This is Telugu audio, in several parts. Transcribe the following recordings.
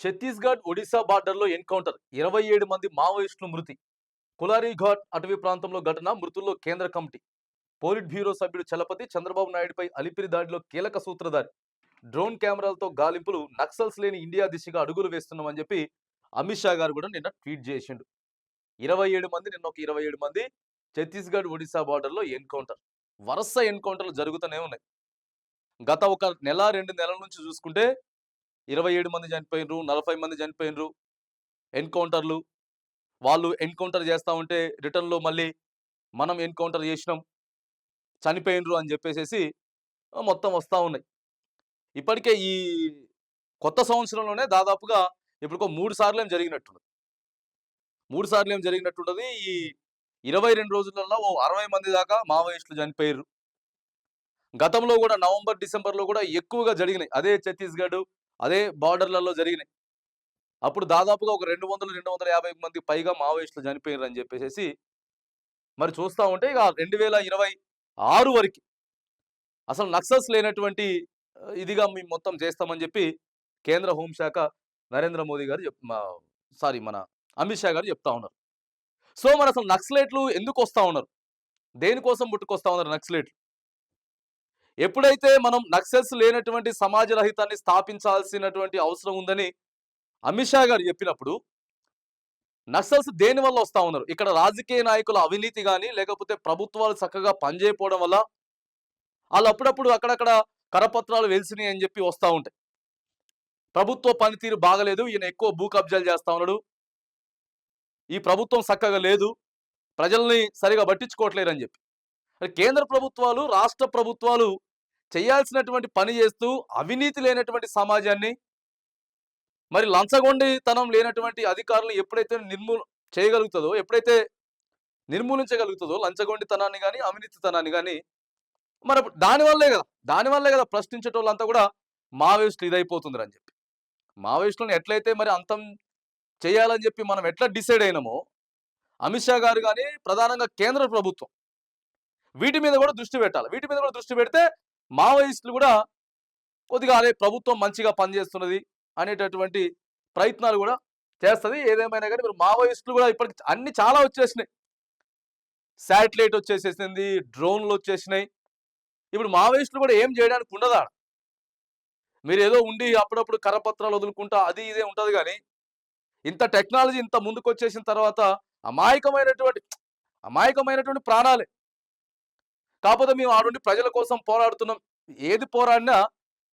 ఛత్తీస్గఢ్ ఒడిశా బార్డర్లో ఎన్కౌంటర్. ఇరవై ఏడు మంది మావోయిస్టులు మృతి. కులారీఘాట్ అటవీ ప్రాంతంలో ఘటన మృతుల్లో కేంద్ర కమిటీ. పోలిట్ బ్యూరో సభ్యుడు చలపతి చంద్రబాబు నాయుడుపై అలిపిరి దాడిలో కీలక సూత్రధారి. డ్రోన్ కెమెరాలతో గాలింపులు నక్సల్స్ లేని ఇండియా దిశగా అడుగులు వేస్తున్నామని చెప్పి అమిత్ షా గారు కూడా నిన్న ట్వీట్ చేసిండు. ఇరవై ఏడు మంది నిన్న ఒక ఇరవై ఏడు మంది ఛత్తీస్గఢ్ ఒడిశా బార్డర్లో ఎన్కౌంటర్. వరుస ఎన్కౌంటర్లు జరుగుతూనే ఉన్నాయి. గత ఒక నెల రెండు నెలల నుంచి చూసుకుంటే ఇరవై ఏడు మంది చనిపోయినరు నలభై మంది చనిపోయినరు. ఎన్కౌంటర్లు. వాళ్ళు ఎన్కౌంటర్ చేస్తూ ఉంటే రిటర్న్లో మళ్ళీ మనం ఎన్కౌంటర్ చేసినాం చనిపోయినరు అని చెప్పేసి మొత్తం వస్తూ ఉన్నాయి. ఇప్పటికే ఈ కొత్త సంవత్సరంలోనే దాదాపుగా ఇప్పుడు మూడు సార్లు ఏం జరిగినట్టున్నది. మూడు సార్లు ఏం జరిగినట్టున్నది. ఈ ఇరవై రెండు రోజులలో ఓ అరవై మంది దాకా మావోయిస్టులు చనిపోయారు గతంలో కూడా నవంబర్ డిసెంబర్లో కూడా ఎక్కువగా జరిగినాయి. అదే ఛత్తీస్గఢ్ అదే బార్డర్లలో జరిగినాయి. అప్పుడు దాదాపుగా ఒక రెండు వందలు రెండు వందల యాభై మంది పైగా మావోయిస్టులు చనిపోయారు అని చెప్పేసి మరి చూస్తూ ఉంటే ఇక రెండు వేల ఇరవై ఆరు వరకు అసలు నక్సల్స్ లేనటువంటి ఇదిగా మేము మొత్తం చేస్తామని చెప్పి కేంద్ర హోంశాఖ నరేంద్ర మోదీ గారు చెప్ సారీ మన అమిత్ షా గారు చెప్తా ఉన్నారు. సో మరి అసలు నక్సలేట్లు ఎందుకు వస్తూ ఉన్నారు? దేనికోసం పుట్టుకొస్తా ఉన్నారు నక్సలేట్లు? ఎప్పుడైతే మనం నక్సల్స్ లేనటువంటి సమాజ రహితాన్ని స్థాపించాల్సినటువంటి అవసరం ఉందని అమిత్ షా గారు చెప్పినప్పుడు నక్సల్స్ దేని వల్ల వస్తా ఉన్నారు? ఇక్కడ రాజకీయ నాయకుల అవినీతి కానీ లేకపోతే ప్రభుత్వాలు చక్కగా పనిచేయకపోవడం వల్ల వాళ్ళు అప్పుడప్పుడు అక్కడక్కడ కరపత్రాలు వెలిసినాయి అని చెప్పి వస్తూ ఉంటాయి. ప్రభుత్వ పనితీరు బాగలేదు ఈయన ఎక్కువ భూ కబ్జాలు చేస్తూ ఉన్నాడు. ఈ ప్రభుత్వం చక్కగా లేదు ప్రజల్ని సరిగా పట్టించుకోవట్లేరు అని చెప్పి. కేంద్ర ప్రభుత్వాలు రాష్ట్ర ప్రభుత్వాలు చేయాల్సినటువంటి పని చేస్తూ అవినీతి లేనటువంటి సమాజాన్ని మరి లంచగొండితనం లేనటువంటి అధికారులను ఎప్పుడైతే నిర్మూల చేయగలుగుతుందో ఎప్పుడైతే నిర్మూలించగలుగుతుందో లంచగొండితనాన్ని కానీ అవినీతితనాన్ని కానీ మరి దానివల్లే కదా దానివల్లే కదా ప్రశ్నించేటోళ్ళంతా కూడా మావోయిస్టులు ఇదైపోతుంది అని చెప్పి. మావోయిస్టులను ఎట్లయితే మరి అంతం చేయాలని చెప్పి మనం ఎట్లా డిసైడ్ అయినామో అమిత్ షా గారు కానీ ప్రధానంగా కేంద్ర ప్రభుత్వం వీటి మీద కూడా దృష్టి పెట్టాలి. వీటి మీద కూడా దృష్టి పెడితే మావోయిస్టులు కూడా కొద్దిగా అదే ప్రభుత్వం మంచిగా పనిచేస్తున్నది అనేటటువంటి ప్రయత్నాలు కూడా చేస్తుంది. ఏదేమైనా కానీ మీరు మావోయిస్టులు కూడా ఇప్పటికి అన్ని చాలా వచ్చేసినాయి. శాటిలైట్ వచ్చేసేసింది డ్రోన్లు వచ్చేసినాయి. ఇప్పుడు మావోయిస్టులు కూడా ఏం చేయడానికి ఉండదా? మీరు ఏదో ఉండి అప్పుడప్పుడు కరపత్రాలు వదులుకుంటా అది ఇదే ఉంటుంది కానీ ఇంత టెక్నాలజీ ఇంత ముందుకు వచ్చేసిన తర్వాత అమాయకమైనటువంటి అమాయకమైనటువంటి ప్రాణాలే. కాకపోతే మేము ఆ నుండి ప్రజల కోసం పోరాడుతున్నాం. ఏది పోరాడినా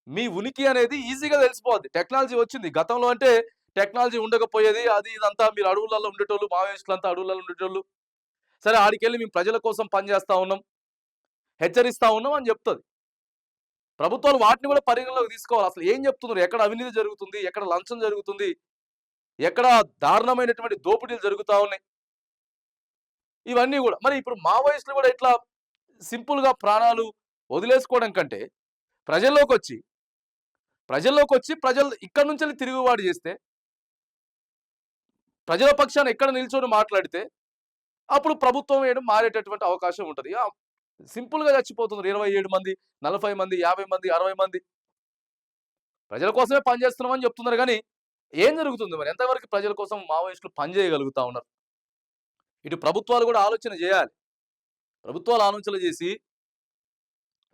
మీ ఉనికి అనేది ఈజీగా తెలిసిపోద్ది. టెక్నాలజీ వచ్చింది. గతంలో అంటే టెక్నాలజీ ఉండకపోయేది అది ఇదంతా మీరు అడవులలో ఉండేటోళ్ళు మావేస్తులు అంతా అడవులలో ఉండేటోళ్ళు. సరే ఆడికెళ్ళి మేము ప్రజల కోసం పనిచేస్తా ఉన్నాం హెచ్చరిస్తా ఉన్నాం అని చెప్తుంది. ప్రభుత్వాలు వాటిని కూడా పరిగణలోకి తీసుకోవాలి. అసలు ఏం చెప్తున్నారు? ఎక్కడ అవినీతి జరుగుతుంది? ఎక్కడ లంచం జరుగుతుంది? ఎక్కడ దారుణమైనటువంటి దోపిడీలు జరుగుతా ఉన్నాయి? ఇవన్నీ కూడా. మరి ఇప్పుడు మావోయిస్టులు కూడా ఇట్లా సింపుల్గా ప్రాణాలు వదిలేసుకోవడం కంటే ప్రజల్లోకి వచ్చి ప్రజల్లోకి వచ్చి ప్రజలు ఇక్కడ నుంచి వెళ్ళి తిరుగుబాటు చేస్తే ప్రజల పక్షాన ఎక్కడ నిల్చొని మాట్లాడితే అప్పుడు ప్రభుత్వం వేయడం మారేటటువంటి అవకాశం ఉంటుంది. సింపుల్గా చచ్చిపోతున్నారు. ఇరవై ఏడు మంది నలభై మంది యాభై మంది అరవై మంది. ప్రజల కోసమే పనిచేస్తున్నామని చెప్తున్నారు కానీ ఏం జరుగుతుంది మరి? ఎంతవరకు ప్రజల కోసం మావోయిస్టులు పనిచేయగలుగుతా ఉన్నారు? ఇటు ప్రభుత్వాలు కూడా ఆలోచన చేయాలి. ప్రభుత్వాలు ఆలోచనలు చేసి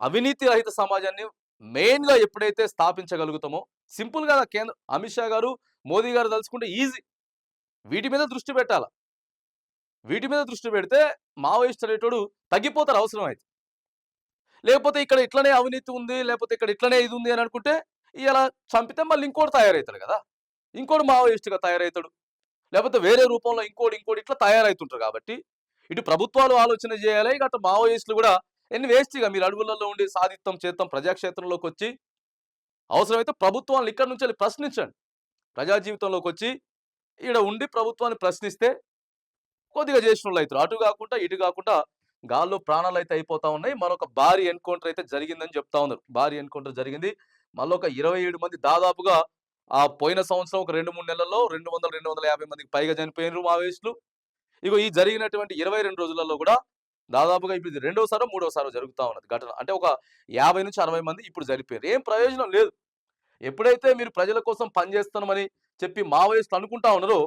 అవినీతి రహిత సమాజాన్ని మెయిన్గా ఎప్పుడైతే స్థాపించగలుగుతామో సింపుల్గా కేంద్ర అమిత్ షా గారు మోదీ గారు తలుచుకుంటే ఈజీ. వీటి మీద దృష్టి పెట్టాల. వీటి మీద దృష్టి పెడితే మావోయిస్ట్ అనేటోడు తగ్గిపోతారు అవసరం అయితే లేకపోతే ఇక్కడ ఇట్లనే అవినీతి ఉంది లేకపోతే ఇక్కడ ఇట్లనే ఇది ఉంది అని అనుకుంటే ఇలా చంపితే మళ్ళీ ఇంకోటి తయారవుతాడు కదా. ఇంకోటి మావోయిస్ట్గా తయారవుతాడు లేకపోతే వేరే రూపంలో ఇంకోటి ఇంకోటి ఇట్లా తయారవుతుంటారు కాబట్టి ఇటు ప్రభుత్వాలు ఆలోచన చేయాలి ఇక అటు మావోయిస్టులు కూడా ఎన్ని వేస్ట్గా మీరు అడవులలో ఉండి సాధిత్వం చేద్దాం ప్రజాక్షేత్రంలోకి వచ్చి. అవసరమైతే ప్రభుత్వాలను ఇక్కడ నుంచి వెళ్ళి ప్రశ్నించండి. ప్రజా జీవితంలోకి వచ్చి ఇక్కడ ఉండి ప్రభుత్వాన్ని ప్రశ్నిస్తే కొద్దిగా చేసిన వాళ్ళు అవుతారు అటు కాకుండా ఇటు కాకుండా గాల్లో ప్రాణాలు అయితే అయిపోతా ఉన్నాయి. మరొక భారీ ఎన్కౌంటర్ అయితే జరిగిందని చెప్తా ఉన్నారు. భారీ ఎన్కౌంటర్ జరిగింది. మళ్ళీ ఒక ఇరవై ఏడు మంది దాదాపుగా ఆ పోయిన సంవత్సరం ఒక రెండు మూడు నెలల్లో రెండు వందల రెండు వందల యాభై మందికి పైగా చనిపోయినారు మావేస్టులు ఇక ఈ జరిగినటువంటి ఇరవై రెండు రోజులలో కూడా దాదాపుగా ఇప్పుడు రెండోసారో మూడోసారో జరుగుతూ ఉన్నది ఘటన. అంటే ఒక యాభై నుంచి అరవై మంది ఇప్పుడు జరిపోయారు ఏం ప్రయోజనం లేదు. ఎప్పుడైతే మీరు ప్రజల కోసం పనిచేస్తామని చెప్పి మావోయిస్టులు అనుకుంటా ఉన్నారో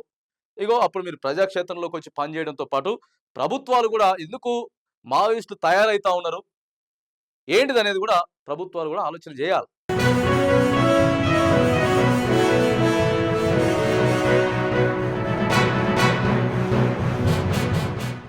ఇగో అప్పుడు మీరు ప్రజాక్షేత్రంలోకి వచ్చి పనిచేయడంతో పాటు ప్రభుత్వాలు కూడా ఎందుకు మావోయిస్టులు తయారైతా ఉన్నారు? ఏంటిది అనేది కూడా ప్రభుత్వాలు కూడా ఆలోచన చేయాలి.